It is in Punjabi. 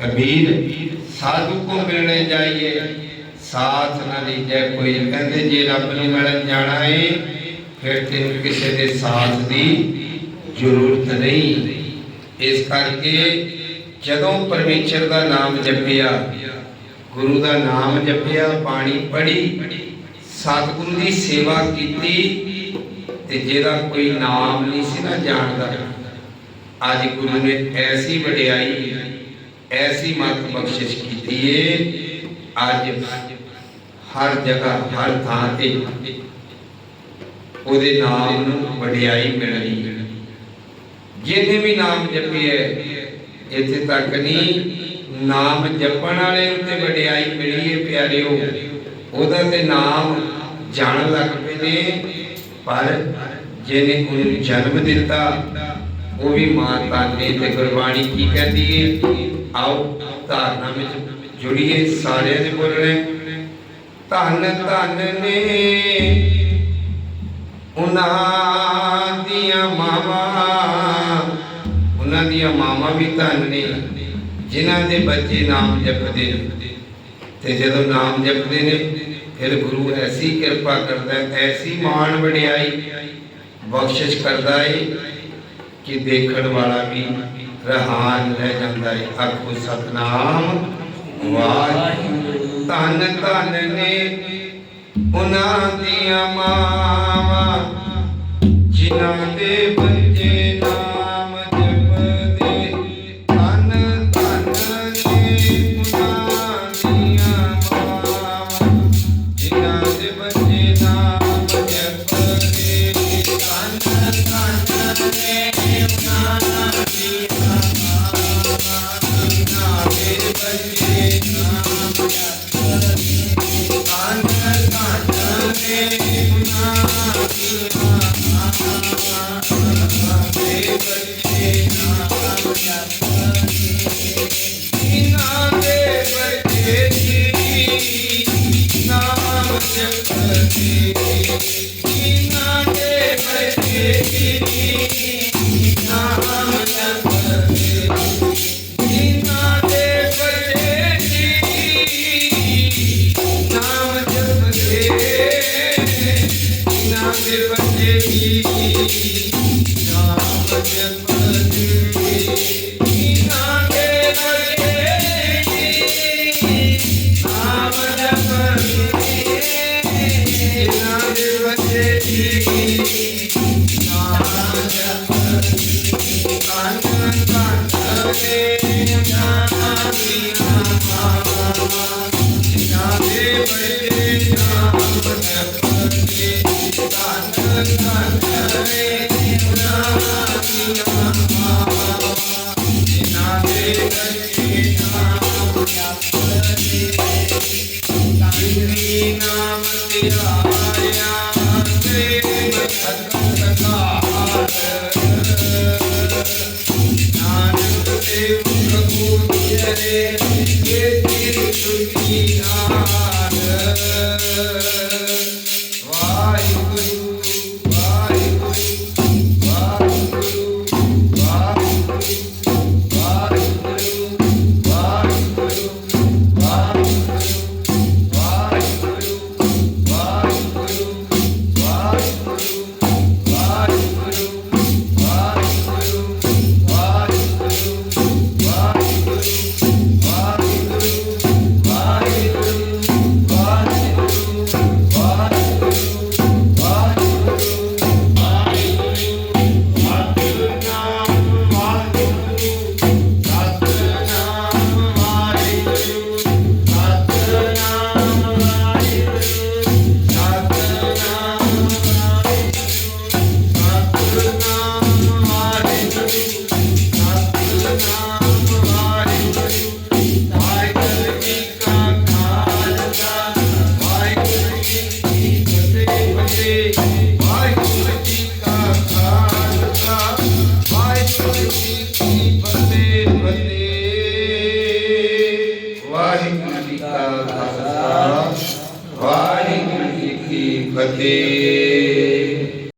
ਕਬੀਰ, ਸਾਧੂ ਕੋ ਮਿਲਣੇ ਜਾਈਏ। ਸਾਥ ਨਾ ਲੀਜੈ ਕੋਈ। ਕਹਿੰਦੇ, ਜੇ ਰੱਬ ਨੂੰ ਮਿਲਣ ਜਾਣਾ ਏ, ਫਿਰ ਤੈਨੂੰ ਕਿਸੇ ਦੇ ਸਾਥ ਦੀ ਜ਼ਰੂਰਤ ਨਹੀਂ। ਇਸ ਕਰਕੇ ਜਦੋਂ ਪਰਮੇਸ਼ਰ ਦਾ ਨਾਮ ਜਪਿਆ, ਗੁਰੂ ਦਾ ਨਾਮ ਜਪਿਆ ਪਾਣੀ ਪੜ੍ਹੀ, ਸਤਿਗੁਰੂ ਦੀ ਸੇਵਾ ਕੀਤੀ, ਤੇ ਜਿਹਦਾ ਕੋਈ ਨਾਮ ਨਹੀਂ ਸੀ ਨਾ ਜਾਣਦਾ। ਅੱਜ ਗੁਰੂ ਨੇ ਐਸੀ ਵਡਿਆਈ, ਐਸੀ ਮਤ ਬਖਸ਼ਿਸ਼ ਕੀਤੀ ਏ। ਅੱਜ ਹਰ ਜਗ੍ਹਾ, ਹਰ ਥਾਂ ਤੇ ਉਹਦੇ ਨਾਮ ਨੂੰ ਵਡਿਆਈ ਮਿਲ ਜਿਹਨੇ ਵੀ ਨਾਮ ਜਪਿਆ ਇੱਥੇ ਤੱਕ ਨਹੀਂ, ਨਾਮ ਜਪਣ ਵਾਲੇ ਨੂੰ ਤੇ ਵਡਿਆਈ ਮਿਲੀ ਏ, ਪਿਆਰਿਓ। ਉਹਦਾ ਤੇ ਨਾਮ ਜਾਣ ਲੱਗ ਪਏ ਨੇ, ਪਰ ਜਿਹਨੇ ਉਹਨੂੰ ਜਨਮ ਦਿੱਤਾ ਉਹ ਵੀ ਮਾਂ ਤਾਨੇ ਤੇ ਗੁਰਬਾਣੀ ਕੀ ਕਹਿੰਦੀ ਏ? ਆਓ ਧਾਰਨਾ ਵਿੱਚ ਜੁੜੀਏ, ਸਾਰਿਆਂ ਨੇ ਬੋਲਣਾ ਧੰਨ ਧੰਨ ਨੇ ਉਹਨਾਂ ਦੀਆਂ ਮਾਵਾਂ। ਉਹਨਾਂ ਦੀਆਂ ਮਾਵਾਂ ਵੀ ਧੰਨ ਨੇ, ਜਿਨ੍ਹਾਂ ਦੇ ਬੱਚੇ ਨਾਮ ਜਪਦੇ ਨੇ। ਤੇ ਜਦੋਂ ਨਾਮ ਜਪਦੇ ਨੇ, ਫਿਰ ਗੁਰੂ ਐਸੀ ਕਿਰਪਾ ਕਰਦਾ, ਐਸੀ ਮਾਣ ਵਡਿਆਈ ਬਖਸ਼ਿਸ਼ ਕਰਦਾ ਏ। ਕਿ ਦੇਖਣ ਵਾਲਾ ਵੀ ਰਹਾਨ ਰਹਿ ਜਾਂਦਾ ਹੈ ਆਖੋ, ਸਤਨਾਮ, ਵਾਹਿਗੁਰੂ। ਧੰਨ ਧੰਨ ਨੇ ਉਹਨਾਂ ਦੀਆਂ ਮਾਵਾਂ, ਜਿਨ੍ਹਾਂ ਦੇ ਬੱਚੇ Thank you. ਵਾਹਿਗੁਰੂ। ਵਾਹਿਗੁਰੂ ਜੀ ਕਾ ਖਾਲਸਾ ਵਾਹਿਗੁਰੂ ਜੀ ਕੀ ਫਤਿਹ।